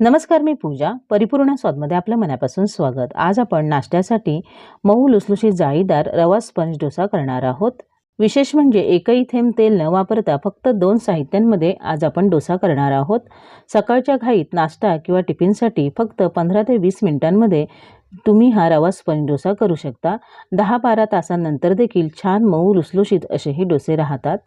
नमस्कार मी पूजा. परिपूर्ण स्वादमध्ये आपलं मनापासून स्वागत. आज आपण नाश्त्यासाठी मऊ लुसलुशी जाळीदार रवा स्पंज डोसा करणार आहोत. विशेष म्हणजे एकही थेंब तेल न वापरता फक्त दोन साहित्यांमध्ये आज आपण डोसा करणार आहोत. सकाळच्या घाईत नाश्ता किंवा टिफिनसाठी फक्त पंधरा ते वीस मिनिटांमध्ये तुम्ही हा रवा स्पंज डोसा करू शकता. दहा बारा तासांनंतर देखील छान मऊ लुसलुशीत असेही डोसे राहतात.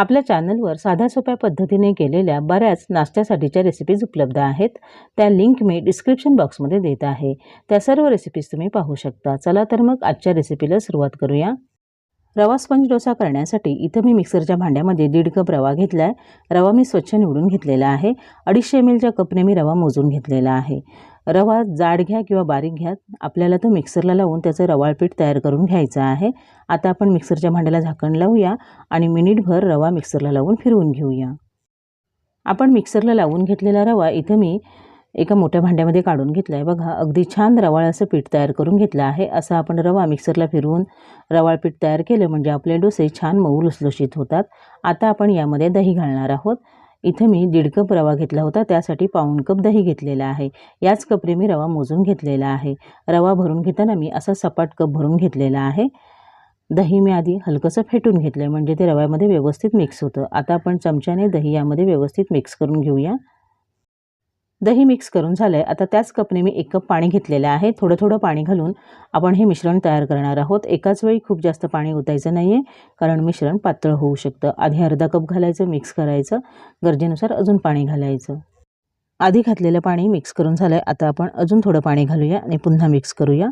आपल्या चॅनलवर साध्या सोप्या पद्धतीने केलेल्या बऱ्याच नाश्त्यासाठीच्या रेसिपीज उपलब्ध आहेत. त्या लिंक मी डिस्क्रिप्शन बॉक्समध्ये देत आहे. त्या सर्व रेसिपीज तुम्ही पाहू शकता. चला तर मग आजच्या रेसिपीला सुरुवात करूया. रवा स्पंज डोसा करण्यासाठी इथं मी मिक्सरच्या भांड्यामध्ये दीड कप रवा घेतला आहे रवा मी स्वच्छ निवडून घेतलेला आहे. अडीचशे एम एलच्या कपने मी रवा मोजून घेतलेला आहे. रवा जाड घ्या किंवा बारीक घ्या. आपल्याला तो मिक्सरला लावून त्याचं रवाळ पीठ तयार करून घ्यायचं आहे. आता आपण मिक्सरच्या भांड्याला झाकण लावूया आणि मिनिटभर रवा मिक्सरला लावून फिरवून घेऊया. आपण मिक्सरला लावून घेतलेला रवा इथं मी एका मोठ्या भांड्यामध्ये काढून घेतला आहे बघा अगदी छान रवाळ असं पीठ तयार करून घेतलं आहे. असं आपण रवा मिक्सरला फिरवून रवाळ पीठ तयार केलं म्हणजे आपले डोसे छान मऊ लुसलुशीत होतात. आता आपण यामध्ये दही घालणार आहोत. इथं मी दीड कप रवा घेतला होता त्यासाठी पाऊण कप दही घेतलेला आहे. याच कपने मी रवा मोजून घेतलेला आहे. रवा भरून घेताना मी असा सपाट कप भरून घेतलेला आहे. दही मी आधी हलकंसं फेटून घेतलं आहे म्हणजे ते रव्यामध्ये व्यवस्थित मिक्स होतं. आता आपण चमच्याने दही यामध्ये व्यवस्थित मिक्स करून घेऊया. दही मिक्स करून झालं आहे आता त्याच कपने मी एक कप पाणी घेतलेलं आहे. थोडं थोडं पाणी घालून आपण हे मिश्रण तयार करणार आहोत. एकाच वेळी खूप जास्त पाणी ओतायचं नाही आहे कारण मिश्रण पातळ होऊ शकतं. आधी अर्धा कप घालायचं मिक्स करायचं. गरजेनुसार अजून पाणी घालायचं. आधी घातलेलं पाणी मिक्स करून झालं आहे आता आपण अजून थोडं पाणी घालूया आणि पुन्हा मिक्स करूया.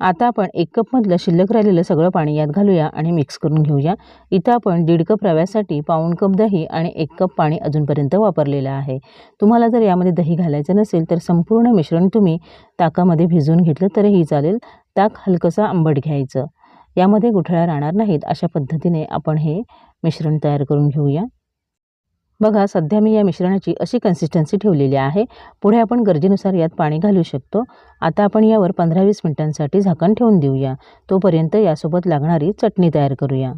आता आपण एक कपमधलं शिल्लक राहिलेलं सगळं पाणी यात घालूया आणि मिक्स करून घेऊया. इथं आपण दीड कप रव्यासाठी पाऊण कप दही आणि एक कप पाणी अजूनपर्यंत वापरलेलं आहे. तुम्हाला जर यामध्ये दही घालायचं नसेल तर संपूर्ण मिश्रण तुम्ही ताकामध्ये भिजवून घेतलं तरीही चालेल. ताक हलकंसं आंबट घ्यायचं. यामध्ये गुठळ्या राहणार नाहीत अशा पद्धतीने आपण हे मिश्रण तयार करून घेऊया. बघा सध्या मी या मिश्रणाची अशी कन्सिस्टन्सी ठेवलेली आहे. पुढे आपण गरजेनुसार यात पाणी घालू शकतो. आता आपण यावर पंधरा वीस मिनिटांसाठी झाकण ठेवून देऊया. तोपर्यंत यासोबत लागणारी चटणी तयार करूया.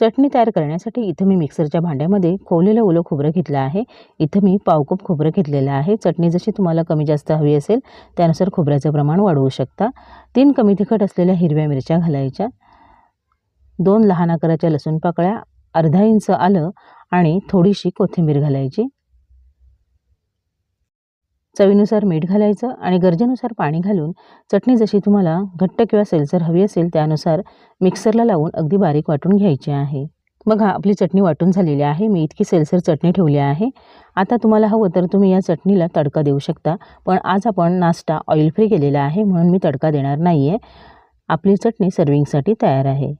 चटणी तयार करण्यासाठी इथं मी मिक्सरच्या भांड्यामध्ये खोवलेलं ओलं खोबरं घेतलं आहे. इथं मी पावकप खोबरं घेतलेलं आहे. चटणी जशी तुम्हाला कमी जास्त हवी असेल त्यानुसार खोबऱ्याचं प्रमाण वाढवू शकता. तीन कमी तिखट असलेल्या हिरव्या मिरच्या घालायच्या. दोन लहान आकाराच्या लसूण पाकळ्या अर्धा इंच आलं आणि थोडीशी कोथिंबीर घालायची. चवीनुसार मीठ घालायचं आणि गरजेनुसार पाणी घालून चटणी जशी तुम्हाला घट्ट किंवा सेलसर हवी असेल त्यानुसार मिक्सरला लावून अगदी बारीक वाटून घ्यायची आहे. बघा आपली चटणी वाटून झालेली आहे. मी इतकी सेलसर चटणी ठेवली आहे. आता तुम्हाला हवं तर तुम्ही या चटणीला तडका देऊ शकता. पण आज आपण नाश्ता ऑइल फ्री केलेला आहे म्हणून मी तडका देणार नाही आहे आपली चटणी सर्विंगसाठी तयार आहे.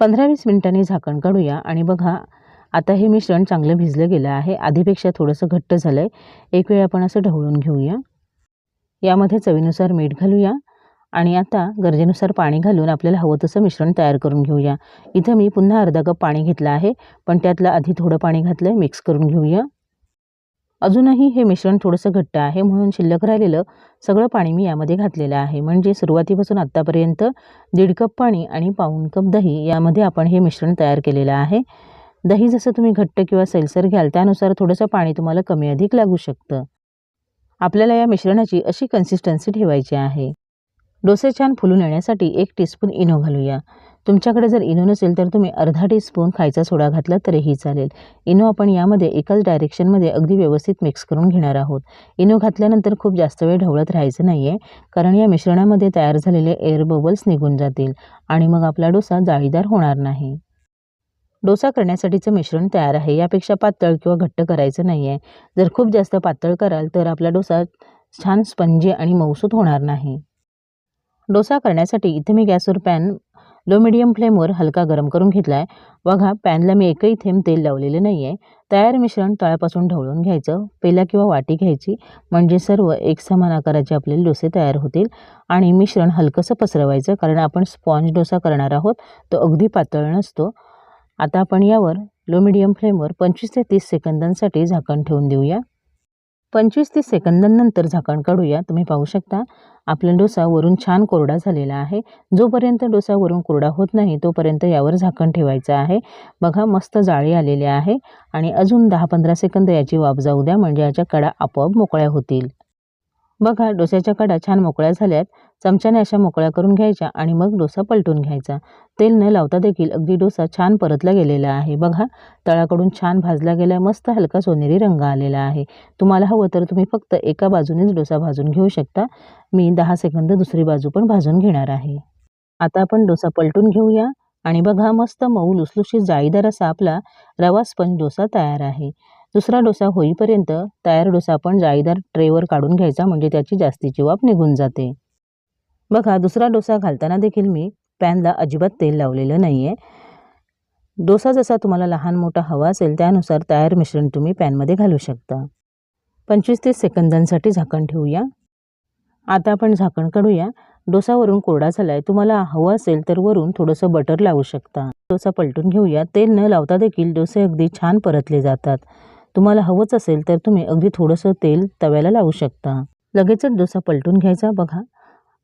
पंधरा वीस मिनिटांनी झाकण काढूया आणि बघा आता हे मिश्रण चांगलं भिजलं गेलं आहे. आधीपेक्षा थोडंसं घट्ट झालं आहे एक वेळ आपण असं ढवळून घेऊया. यामध्ये चवीनुसार मीठ घालूया आणि आता गरजेनुसार पाणी घालून आपल्याला हवं तसं मिश्रण तयार करून घेऊया. इथं मी पुन्हा अर्धा कप पाणी घेतलं आहे पण त्यातलं आधी थोडं पाणी घातलं आहे मिक्स करून घेऊया. अजूनही हे मिश्रण थोडंसं घट्ट आहे म्हणून शिल्लक राहिलेलं सगळं पाणी मी यामध्ये घातलेलं आहे. म्हणजे सुरुवातीपासून आत्तापर्यंत दीड कप पाणी आणि पाऊण कप दही यामध्ये आपण हे मिश्रण तयार केलेलं आहे. दही जसं तुम्ही घट्ट किंवा सैलसर घ्याल त्यानुसार थोडंसं पाणी तुम्हाला कमी अधिक लागू शकतं. आपल्याला या मिश्रणाची अशी कन्सिस्टन्सी ठेवायची आहे. डोसे छान फुलून येण्यासाठी एक टीस्पून इनो घालूया. तुमच्याकडे जर इनो नसेल तर तुम्ही अर्धा टीस्पून खायचा सोडा घातला तरीही चालेल. इनो आपण यामध्ये एकाच डायरेक्शनमध्ये अगदी व्यवस्थित मिक्स करून घेणार आहोत. इनो घातल्यानंतर खूप जास्त वेळ ढवळत राहायचं नाही आहे कारण या मिश्रणामध्ये तयार झालेले एअर बबल्स निघून जातील आणि मग आपला डोसा जाळीदार होणार नाही. डोसा करण्यासाठीचं मिश्रण तयार आहे. यापेक्षा पातळ किंवा घट्ट करायचं नाही आहे जर खूप जास्त पातळ कराल तर आपला डोसा छान स्पंजी आणि मऊसूत होणार नाही. डोसा करण्यासाठी इथे मी गॅसवर पॅन लो मिडियम फ्लेमवर हलका गरम करून घेतला आहे बघा पॅनला मी एकही थेंब तेल लावलेलं नाही आहे तयार मिश्रण तळापासून ढवळून घ्यायचं. पेला किंवा वाटी घ्यायची. म्हणजे सर्व एक समान आकाराचे आपले डोसे तयार होतील आणि मिश्रण हलकंसं पसरवायचं. कारण आपण स्पॉन्ज डोसा करणार आहोत तो अगदी पातळ नसतो. आता आपण यावर लो मिडियम फ्लेमवर पंचवीस ते तीस सेकंदांसाठी झाकण ठेवून देऊया. पंचवीस ते सेकंदांनंतर झाकण काढूया. तुम्ही पाहू शकता आपला डोसा वरून छान कोरडा झालेला आहे. जोपर्यंत डोसा वरून कोरडा होत नाही तोपर्यंत यावर झाकण ठेवायचं आहे. बघा मस्त जाळी आलेली आहे. आणि अजून दहा पंधरा सेकंद याची वाफ जाऊ द्या म्हणजे याच्या कडा आपोआप मोकळ्या होतील. बघा डोस्याच्या कडा छान मोकळ्या झाल्यात. चमच्याने अशा मोकळ्या करून घ्यायच्या आणि मग डोसा पलटून घ्यायचा. तेल न लावता देखील अगदी डोसा छान परतला गेलेला आहे. बघा तळाकडून छान भाजला गेला मस्त हलका सोनेरी रंग आलेला आहे. तुम्हाला हवं तर तुम्ही फक्त एका बाजूनेच डोसा भाजून घेऊ शकता. मी दहा सेकंद दुसरी बाजू पण भाजून घेणार आहे. आता आपण डोसा पलटून घेऊया. आणि बघा मस्त मऊ लुसलुशीत जाळीदार असा आपला रवा स्पंज डोसा तयार आहे. दुसरा डोसा होईपर्यंत तयार डोसा आपण जाळीदार ट्रेवर काढून घ्यायचा म्हणजे त्याची जास्तीची वाफ निघून जाते. बघा दुसरा डोसा घालताना देखील मी पॅनला अजिबात तेल लावलेलं नाही आहे डोसा जसा तुम्हाला लहान मोठा हवा असेल त्यानुसार तयार मिश्रण तुम्ही पॅनमध्ये घालू शकता. पंचवीस तीस सेकंदांसाठी झाकण ठेवूया. आता आपण झाकण काढूया. डोसा वरून कोरडा झाला आहे तुम्हाला हवं असेल तर वरून थोडंसं बटर लावू शकता. डोसा पलटून घेऊया. तेल न लावता देखील डोसे अगदी छान परतले जातात. तुम्हाला हवंच असेल तर तुम्ही अगदी थोडंसं तेल तव्याला लावू शकता. लगेचच डोसा पलटून घ्यायचा बघा.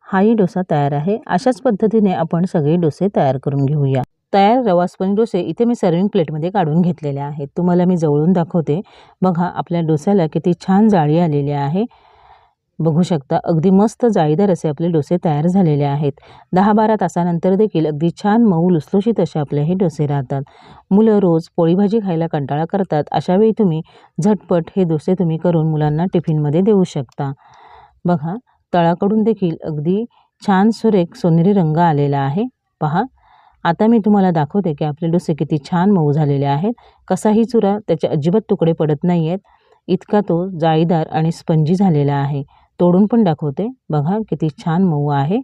हाही डोसा तयार आहे. अशाच पद्धतीने आपण सगळे डोसे तयार करून घेऊया. तयार रवासपणी डोसे इथे मी सर्विंग प्लेटमध्ये काढून घेतलेले आहेत. तुम्हाला मी जवळून दाखवते. बघा आपल्या डोस्याला किती छान जाळी आलेली आहे. बघू शकता. अगदी मस्त जाळीदार असे आपले डोसे तयार झालेले आहेत. दहा बारा तासानंतर देखील अगदी छान मऊ लुसलुशीत असे आपले हे डोसे राहतात. मुलं रोज पोळीभाजी खायला कंटाळा करतात. अशावेळी तुम्ही झटपट हे डोसे तुम्ही करून मुलांना टिफिनमध्ये देऊ शकता. बघा तळाकडून देखील अगदी छान सुरेख सोनेरी रंग आलेला आहे. पहा आता मी तुम्हाला दाखवते की आपले डोसे किती छान मऊ झालेले आहेत. कसाही चुरा त्याचे अजिबात तुकडे पडत नाही आहेत इतका तो जाळीदार आणि स्पंजी झालेला आहे. तोडून पण दाखवते. बघा किती छान मऊ आहे.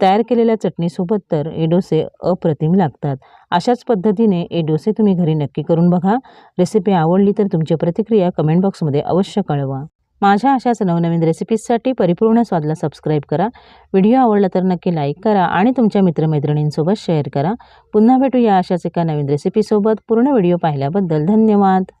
तयार केलेल्या चटणीसोबत तर हे डोसे अप्रतिम लागतात. अशाच पद्धतीने हे डोसे तुम्ही घरी नक्की करून बघा. रेसिपी आवडली तर तुमची प्रतिक्रिया कमेंट बॉक्समध्ये अवश्य कळवा. माझ्या अशाच नवनवीन रेसिपीजसाठी परिपूर्ण स्वादला सबस्क्राईब करा. व्हिडिओ आवडला तर नक्की लाईक करा आणि तुमच्या मित्रमैत्रिणींसोबत शेअर करा. पुन्हा भेटूया अशाच एका नवीन रेसिपीसोबत. पूर्ण व्हिडिओ पाहिल्याबद्दल धन्यवाद.